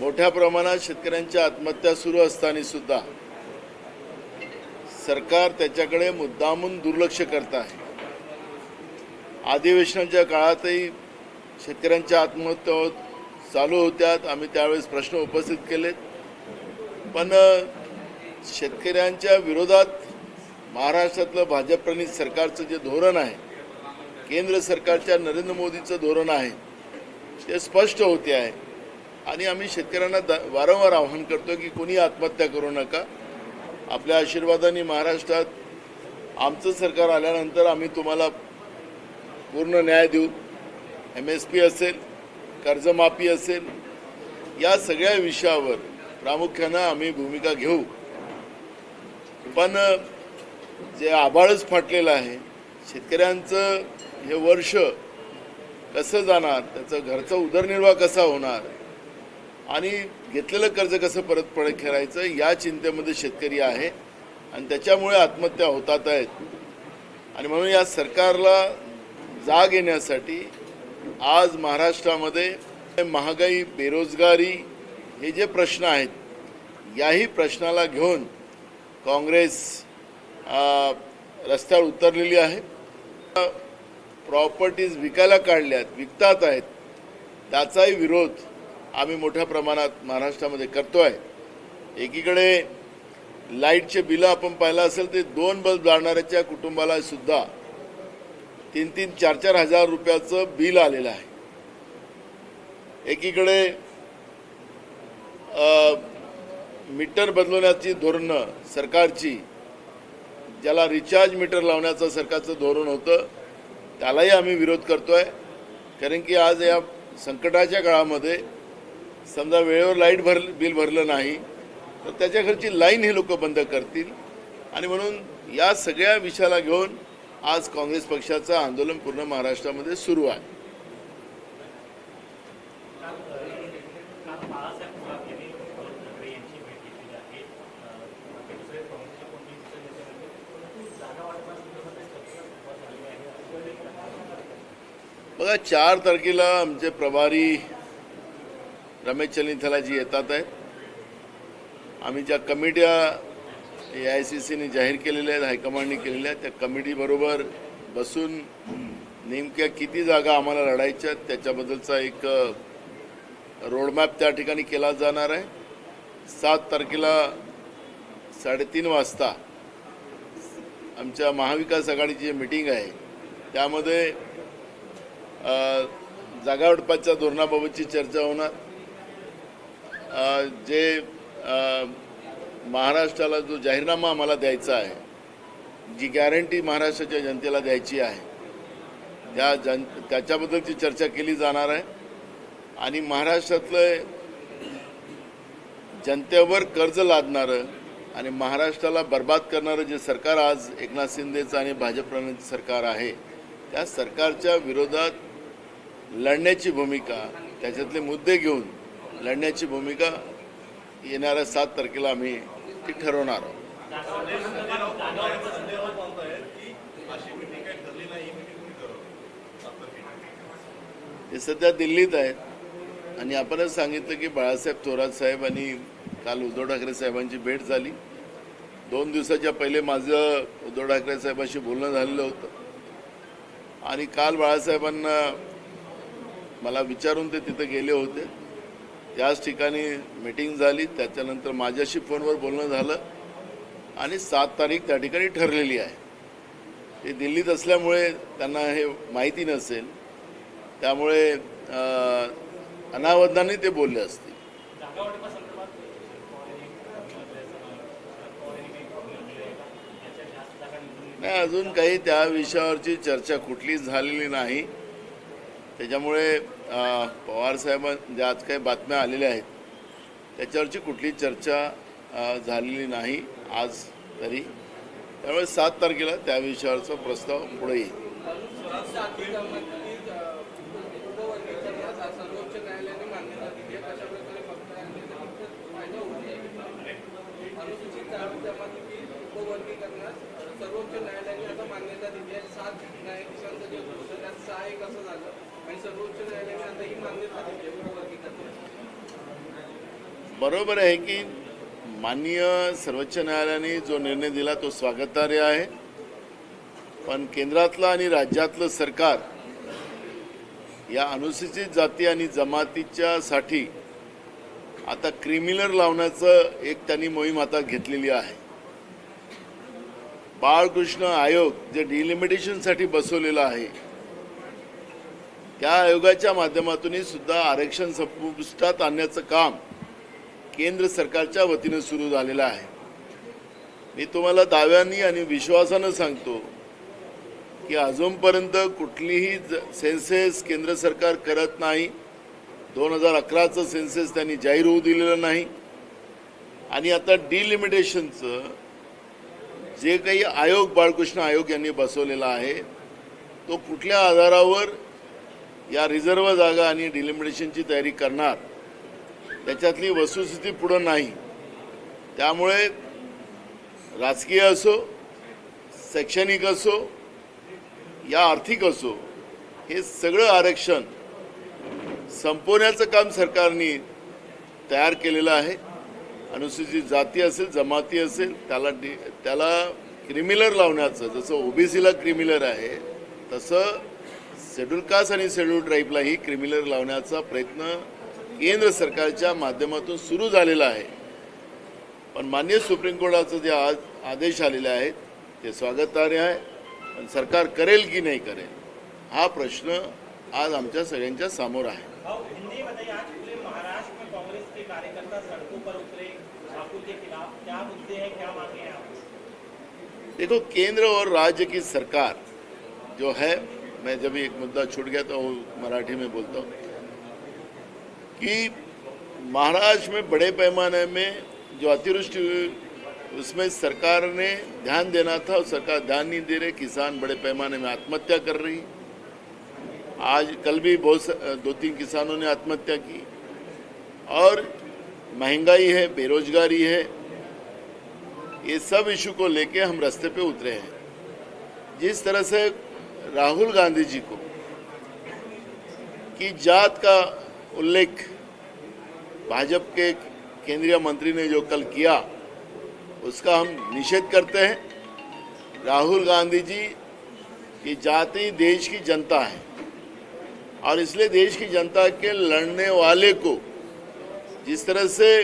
मोठ्या प्रमाणात शेतकऱ्यांच्या आत्महत्या सुरू असताना सुद्धा सरकार त्याच्याकडे मुद्दामून दुर्लक्ष करत आहे. अधिवेशनाच्या काळातही शेतकऱ्यांच्या आत्महत्या होत चालू होत्यात. आम्ही त्यावेळेस प्रश्न उपस्थित केलेत. पण शेतकऱ्यांच्या विरोधात महाराष्ट्रातलं भाजपप्रणित सरकारचं जे धोरण आहे केंद्र सरकारच्या नरेंद्र मोदीचं धोरण आहे ते स्पष्ट होते आहे. आणि आम्ही शेतकऱ्यांना द वारंवार आवाहन करतो की कोणी आत्महत्या करू नका. आपल्या आशीर्वादाने महाराष्ट्रात आमचं सरकार आल्यानंतर आम्ही तुम्हाला पूर्ण न्याय देऊ. एम एस पी असेल कर्जमाफी असेल या सगळ्या विषयावर प्रामुख्यानं आम्ही भूमिका घेऊ. पण जे आभाळच फाटलेलं आहे शेतकऱ्यांचं हे वर्ष कसं जाणार त्याचं घरचा उदरनिर्वाह कसा होणार आणि घेतलेलं कर्ज कसं परत परत करायचं? या चिंतेमध्ये शेतकरी आहे आणि त्याच्यामुळे आत्महत्या होतात आहेत. आणि म्हणून या सरकारला जाग येण्यासाठी आज महाराष्ट्रामध्ये महागाई बेरोजगारी हे जे प्रश्न आहेत याही प्रश्नाला घेऊन काँग्रेस रस्त्यावर उतरलेली आहे. प्रॉपर्टीज विकायला काढल्यात विकतात आहेत. त्याचाही विरोध आम्ही मोठ्या प्रमाणात महाराष्ट्रामध्ये करतो आहे एकीकडे लाईटचे बिलं आपण पाहिलं असेल ते दोन बल्ब जाणाऱ्याच्या कुटुंबाला सुद्धा तीन तीन चार चार हजार रुपयाचं बिल आलेलं आहे. एकीकडे मीटर बदलवण्याची धोरणं सरकारची ज्याला रिचार्ज मीटर लावण्याचं सरकारचं धोरण होतं त्यालाही आम्ही विरोध करतो आहे कारण की आज या संकटाच्या काळामध्ये समजा वेळेवर लाइट भर बिल भरलं नाही तर त्याच्याकडची लाईन हे लोक बंद करतील. आणि म्हणून या सगळ्या विषयाला घेऊन आज काँग्रेस पक्षाचं आंदोलन पूर्ण महाराष्ट्रामध्ये सुरू आहे. बघा चार तारखेला आमचे प्रभारी रमेश चलिथलाजी येतात आहेत. आम्ही ज्या कमिट्या ए आय सी सीने जाहीर केलेल्या आहेत हायकमांडने केलेल्या आहेत त्या कमिटीबरोबर बसून नेमक्या किती जागा आम्हाला लढायच्या आहेत त्याच्याबद्दलचा एक रोडमॅप त्या ठिकाणी केला जाणार आहे. सात तारखेला साडेतीन वाजता आमच्या महाविकास आघाडीची जी मिटिंग आहे त्यामध्ये जागावाटपाच्या धोरणाबाबतची चर्चा होणार. जे महाराष्ट्राला जो जाहीरनामा आम्हाला द्यायचा आहे जी गॅरंटी महाराष्ट्राच्या जनतेला द्यायची आहे त्या जन त्याच्याबद्दलची चर्चा केली जाणार आहे. आणि महाराष्ट्रातलं जनतेवर कर्ज लादणारं आणि महाराष्ट्राला बर्बाद करणारं जे सरकार आज एकनाथ शिंदेचं आणि भाजप सरकार आहे त्या सरकारच्या विरोधात लढण्याची भूमिका त्याच्यातले मुद्दे घेऊन लढण्याची भूमिका येणाऱ्या सात तारखेला आम्ही ती ठरवणार आहोत. ते सध्या दिल्लीत आहेत. आणि आपणच सांगितलं की बाळासाहेब थोरात साहेब आणि काल उद्धव ठाकरे साहेबांची भेट झाली. दोन दिवसाच्या पहिले माझं उद्धव ठाकरे साहेबांशी बोलणं झालेलं होतं. आणि काल बाळासाहेबांना मला विचारून ते तिथं गेले होते. त्याच ठिकाणी मीटिंग झाली त्याच्यानंतर माझ्याशी फोनवर बोलणं झालं आणि सात तारीख त्या ठिकाणी ठरलेली आहे. ते दिल्लीत असल्यामुळे त्यांना हे माहिती नसेल त्यामुळे अनावधाने ते बोलले असतील. नाही अजून काही त्या विषयावरची चर्चा कुठलीच झालेली नाही. त्याच्यामुळे पवारसाहेबांच्या आज काही बातम्या आलेल्या आहेत. त्याच्यावरची कुठली चर्चा झालेली नाही आज तरी. त्यामुळे सात तारखेला त्या विषयावरचा प्रस्ताव पुढे येईल. सर्वोच्च न्यायालयाने मान्यता दिली आहे आता मान्यता दिली आहे. सात न्यायाधीशांचं जे घोषणा सहा एक असं झालं. बरोबर आहे की माननीय सर्वोच्च न्यायालयाने जो निर्णय दिला तो स्वागतार्ह आहे. पण केंद्रातलं आणि राज्यातलं सरकार या अनुसूचित जाती आणि जमातीच्या साठी आता क्रिमिनल लावण्याचं एक त्यांनी मोहीम आता घेतलेली आहे. बाळकृष्ण आयोग जे डिलिमिटेशनसाठी बसवलेला आहे त्या आयोगाच्या माध्यमातूनही सुद्धा आरक्षण संपुष्टात आणण्याचं काम केंद्र सरकारच्या वतीनं सुरू झालेलं आहे. मी तुम्हाला दाव्यांनी आणि विश्वासानं सांगतो की अजूनपर्यंत कुठलीही ज- सेन्सेस केंद्र सरकार करत नाही. दोन हजार अकराचं सेन्सेस त्यांनी जाहीर होऊ दिलेलं नाही. आणि आता डिलिमिटेशनचं जे काही आयोग बाळकृष्ण आयोग यांनी बसवलेला आहे तो कुठल्या आधारावर या रिझर्व जागा आणि डिलिमिटेशनची तयारी करणार. त्याच्यातली वस्तुस्थिती पुढं नाही. त्यामुळे राजकीय असो शैक्षणिक असो या आर्थिक असो हे सगळं आरक्षण संपवण्याचं काम सरकारने तयार केलेलं आहे. अनुसूचित जाती असेल जमाती असेल त्याला डि त्याला क्रिमिलर लावण्याचं जसं ओबीसीला क्रिमिलर आहे तसं शेड्यूल कास्ट आणि शेड्यूल ट्राईबलाही क्रिमिनल लावण्याचा प्रयत्न केंद्र सरकारच्या माध्यमातून सुरू झालेला आहे. पण मान्य सुप्रीम कोर्टाचं जे आज आदेश आलेले आहेत ते स्वागतार्ह आहे. पण सरकार करेल की नाही करेल हा प्रश्न आज आमच्या सगळ्यांच्या समोर आहे. देखो केंद्र और राज्य की सरकार जो है मैं जब एक मुद्दा छूट गया तो मराठी में बोलता हूँ कि महाराष्ट्र में बड़े पैमाने में जो अतिवृष्टि उसमें सरकार ने ध्यान देना था और सरकार ध्यान नहीं दे रही, किसान बड़े पैमाने में आत्महत्या कर रही आज कल भी बहुत दो तीन किसानों ने आत्महत्या की। और महँगाई है, बेरोजगारी है, ये सब इशू को लेके हम रास्ते पे उतरे हैं। जिस तरह से राहुल गांधी जी को की जात का उल्लेख भाजपा के केंद्रीय मंत्री ने जो कल किया, उसका हम निषेध करते हैं। राहुल गांधी जी की जाति देश की जनता है और इसलिए देश की जनता के लड़ने वाले को जिस तरह से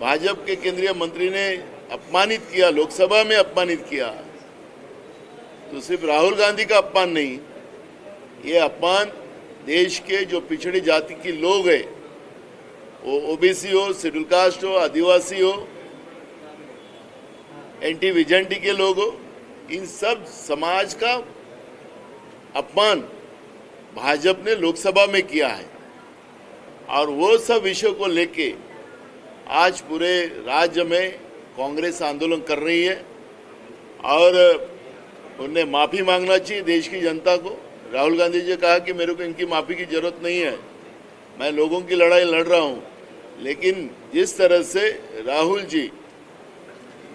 भाजपा के केंद्रीय मंत्री ने अपमानित किया, लोकसभा में अपमानित किया तो सिर्फ़ राहुल गांधी का अपमान नहीं, ये अपमान देश के जो पिछड़ी जाति के लोग हैं, वो ओबीसी हो, शेड्यूल कास्ट हो, आदिवासी हो, एंटी विजेंटी के लोग हो, इन सब समाज का अपमान भाजपा ने लोकसभा में किया है। और वो सब विषयों को लेके आज पूरे राज्य में कांग्रेस आंदोलन कर रही है। और उन्हें माफ़ी मांगना चाहिए देश की जनता को। राहुल गांधी जी कहा कि मेरे को इनकी माफ़ी की ज़रूरत नहीं है। मैं लोगों की लड़ाई लड़ रहा हूँ। लेकिन जिस तरह से राहुल जी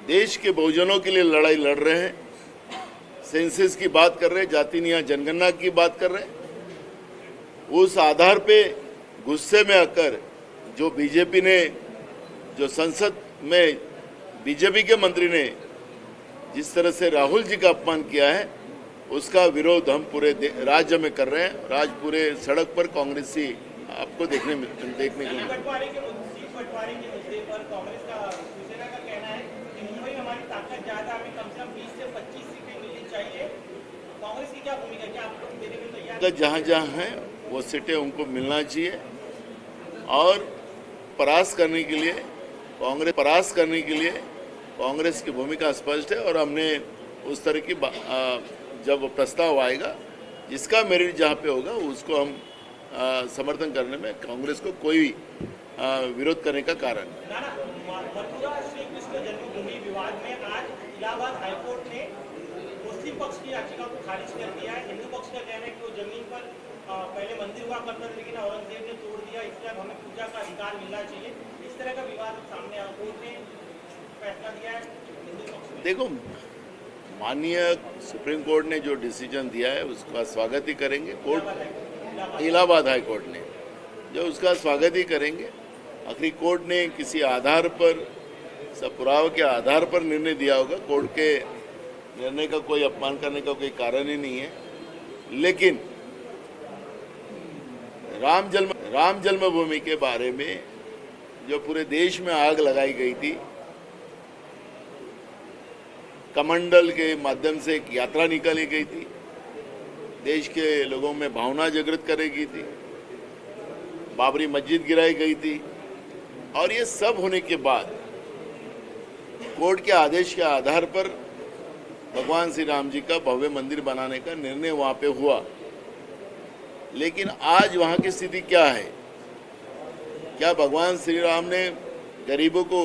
देश के बहुजनों के लिए लड़ाई लड़ रहे हैं, सेंसस की बात कर रहे हैं जाति न्याय जनगणना की बात कर रहे हैं, उस आधार पे गुस्से में आकर जो बीजेपी ने, जो संसद में बीजेपी के मंत्री ने जिस तरह से राहुल जी का अपमान किया है उसका विरोध हम पूरे दे- राज्य में कर रहे हैं। और आज पूरे सड़क पर कांग्रेसी आपको देखने में देखने को सीट मिले बंटवारे के मुद्दे सीट बंटवारे के मुद्दे पर कांग्रेस का शिवसेना का कहना है कि मुंबई में हमारी ताकत ज्यादा हमें कम से कम 20 से 25 सीटें मिलनी चाहिए। कांग्रेस की क्या भूमिका है क्या आप लोग देने में तैयार का जहाँ जहाँ हैं वो सीटें उनको मिलना चाहिए। और परास्त करने के लिए कांग्रेस परास्त करने के लिए कांग्रेस की भूमिका स्पष्ट है और हमने उस तरह की जब प्रस्ताव आएगा, जिसका मेरिट जहाँ पे होगा, उसको हम समर्थन करने में कांग्रेस को कोई विरोध करने का कारण पहले मंदिर हुआ करता था, लेकिन औरंगज़ेब ने तोड़ दिया। इसलिए हमें पूजा का अधिकार मिलना चाहिए। इस तरह का विवाद सामने आया। कोर्ट ने देखो, माननीय सुप्रीम कोर्ट ने जो डिसीज़न दिया है, उसका स्वागत ही करेंगे। कोर्ट, इलाहाबाद हाई कोर्ट ने जो उसका स्वागत ही करेंगे, आखिरी कोर्ट ने किसी आधार पर, सब पुरावे के आधार पर निर्णय दिया होगा। कोर्ट के निर्णय का कोई अपमान करने का कोई कारण ही नहीं है। लेकिन, राम जन्म, राम जन्मभूमि के बारे में जो पूरे देश में आग लगाई गई थी कमंडल के माध्यम से एक यात्रा निकाली गई थी। देश के लोगों में भावना जागृत करेगी थी। बाबरी मस्जिद गिराई गई थी। और ये सब होने के बाद कोर्ट के आदेश के आधार पर भगवान श्री राम जी का भव्य मंदिर बनाने का निर्णय वहाँ पे हुआ। लेकिन आज वहाँ की स्थिति क्या है? क्या भगवान श्री राम ने गरीबों को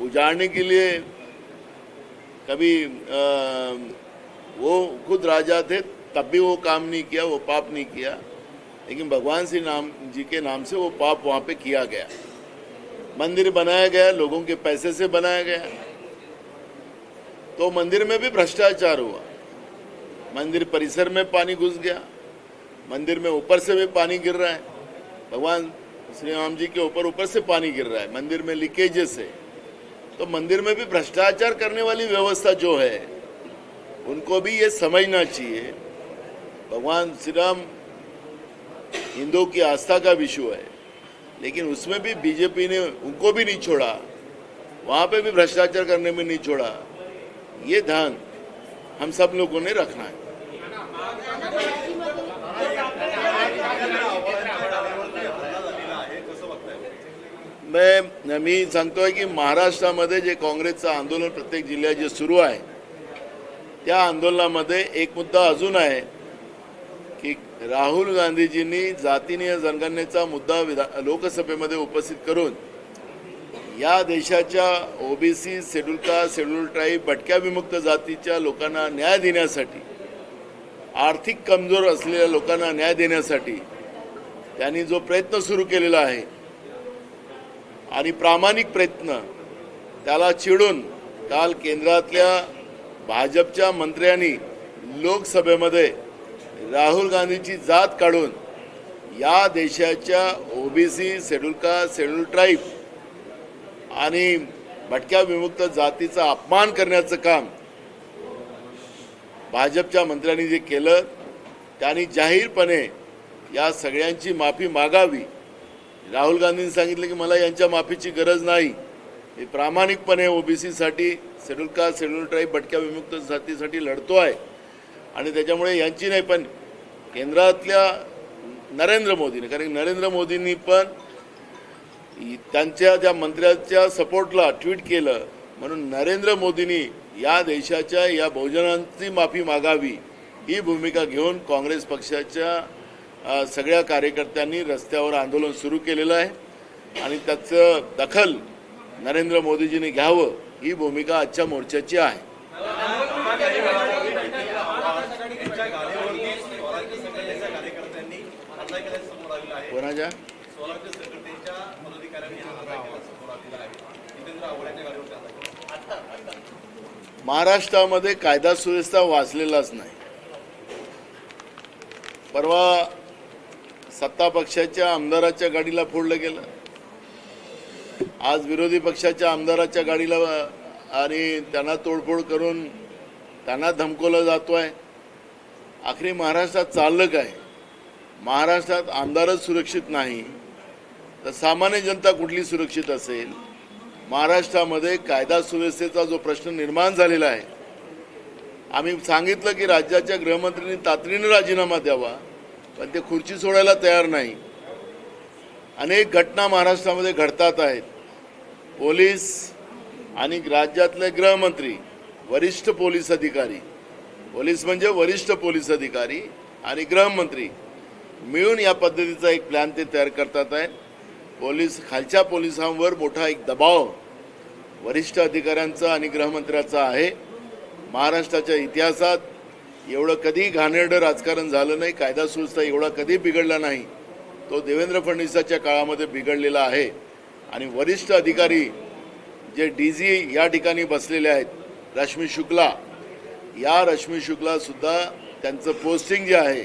उजाड़ने के लिए कभी अ, वो खुद राजा थे तब भी वो काम नहीं किया वो पाप नहीं किया। लेकिन भगवान श्री राम जी के नाम से वो पाप वहाँ पे किया गया। मंदिर बनाया गया लोगों के पैसे से बनाया गया। तो मंदिर में भी भ्रष्टाचार हुआ। मंदिर परिसर में पानी घुस गया। मंदिर में ऊपर से भी पानी गिर रहा है। भगवान श्री राम जी के ऊपर ऊपर से पानी गिर रहा है। मंदिर में लीकेजेस है। तो मंदिर में भी भ्रष्टाचार करने वाली व्यवस्था जो है, उनको भी ये समझना चाहिए। भगवान श्री राम हिंदुओं की आस्था का विषय है, लेकिन उसमें भी बीजेपी ने उनको भी नहीं छोड़ा, वहाँ पे भी भ्रष्टाचार करने में नहीं छोड़ा। ये ध्यान हम सब लोगों ने रखना है। मैं मी सांगतोय की महाराष्ट्रामध्ये जे काँग्रेसचं आंदोलन प्रत्येक जिल्ह्यात जे सुरू आहे त्या आंदोलनामध्ये एक मुद्दा अजून आहे की राहुल गांधीजींनी जातीनीय जनगणनेचा मुद्दा विधा लोकसभेमध्ये उपस्थित करून या देशाच्या OBC schedule caste schedule tribe भटक्या विमुक्त जातीच्या लोकांना न्याय देण्यासाठी आर्थिक कमजोर असलेल्या लोकांना न्याय देण्यासाठी त्यांनी जो प्रयत्न सुरू केलेला आहे आणि प्रामाणिक प्रयत्न त्याला चिडून काल केंद्रातल्या भाजपच्या मंत्र्यांनी लोकसभेमध्ये राहुल गांधीची जात काढून या देशाच्या ओबीसी शेड्यूल का शेड्यूल ट्राईब आणि भटक्या विमुक्त जातीचा अपमान करण्याचं काम भाजपच्या मंत्र्यांनी जे केलं त्यांनी जाहीरपणे या सगळ्यांची माफी मागावी. राहुल गांधींनी सांगितलं की मला यांच्या माफीची गरज नाही. मी प्रामाणिकपणे ओबीसीसाठी शेड्यूल कास्ट शेड्यूल ट्राईब भटक्या विमुक्त जातीसाठी लढतो आहे. आणि त्याच्यामुळे यांची नाही पण केंद्रातल्या नरेंद्र मोदीने कारण नरेंद्र मोदींनी पण त्यांच्या त्या मंत्र्याच्या सपोर्टला ट्विट केलं. म्हणून नरेंद्र मोदींनी या देशाच्या या बहुजनांची माफी मागावी ही भूमिका घेऊन काँग्रेस पक्षाच्या सगळ्या कार्यकर्त्यांनी रस्त्यावर आंदोलन सुरू केलेलं आहे आणि त्याचं दखल नरेंद्र मोदीजींनी घ्यावं ही भूमिका आजच्या मोर्चाची आहे. कोणाच्या? महाराष्ट्रामध्ये कायदा सुव्यवस्था वाचलेलाच नाही. परवा सत्ता पक्षाच्या आमदाराच्या गाडीला फोडलं गेलं. आज विरोधी पक्षाच्या आमदाराच्या गाडीला आणि त्यांना तोडफोड करून त्यांना धमकवलं आहे आखरी महाराष्ट्रात चाललं काय? महाराष्ट्रात आमदारच सुरक्षित नाही तर सामान्य जनता कुठली सुरक्षित असेल? महाराष्ट्रामध्ये कायदा सुव्यवस्थेचा जो प्रश्न निर्माण झालेला आहे आम्ही सांगितलं की राज्याच्या गृहमंत्र्यांनी तातडीनं राजीनामा द्यावा. पण ते खुर्ची सोडायला तयार नाही. अनेक घटना महाराष्ट्रामध्ये घडतात आहेत. पोलीस आणि राज्यातले गृहमंत्री वरिष्ठ पोलीस अधिकारी. पोलीस म्हणजे वरिष्ठ पोलीस अधिकारी आणि गृहमंत्री. मिळून या पद्धतीचा एक प्लॅन ते तयार करतात आहेत. पोलीस खालच्या पोलिसांवर मोठा एक दबाव वरिष्ठ अधिकाऱ्यांचा आणि गृहमंत्र्याचा आहे. महाराष्ट्राच्या इतिहासात एवढं कधी घाणेरडं राजकारण झालं नाही कायदा सुव्यवस्था एवढा कधी बिघडला नाही तो देवेंद्र फडणवीसाच्या काळामध्ये बिघडलेला आहे. आणि वरिष्ठ अधिकारी जे डी जी या ठिकाणी बसलेले आहेत रश्मी शुक्ला या रश्मी शुक्लासुद्धा त्यांचं पोस्टिंग जे आहे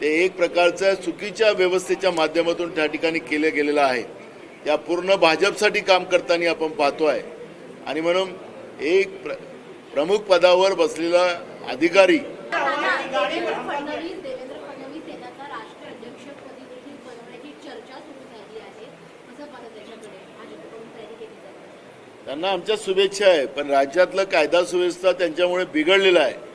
ते एक प्रकारचं चुकीच्या व्यवस्थेच्या माध्यमातून त्या ठिकाणी केलं गेलेलं आहे. त्या पूर्ण भाजपसाठी काम करताना आपण पाहतो आहे आणि म्हणून एक प्र प्रमुख पदावर बसलेला अधिकारी. त्यांना आमच्या शुभेच्छा आहे पण राज्यातलं कायदा सुव्यवस्था त्यांच्यामुळे बिघडलेला आहे.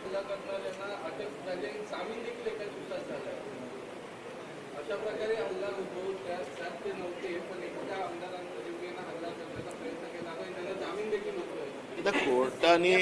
कोर्टाने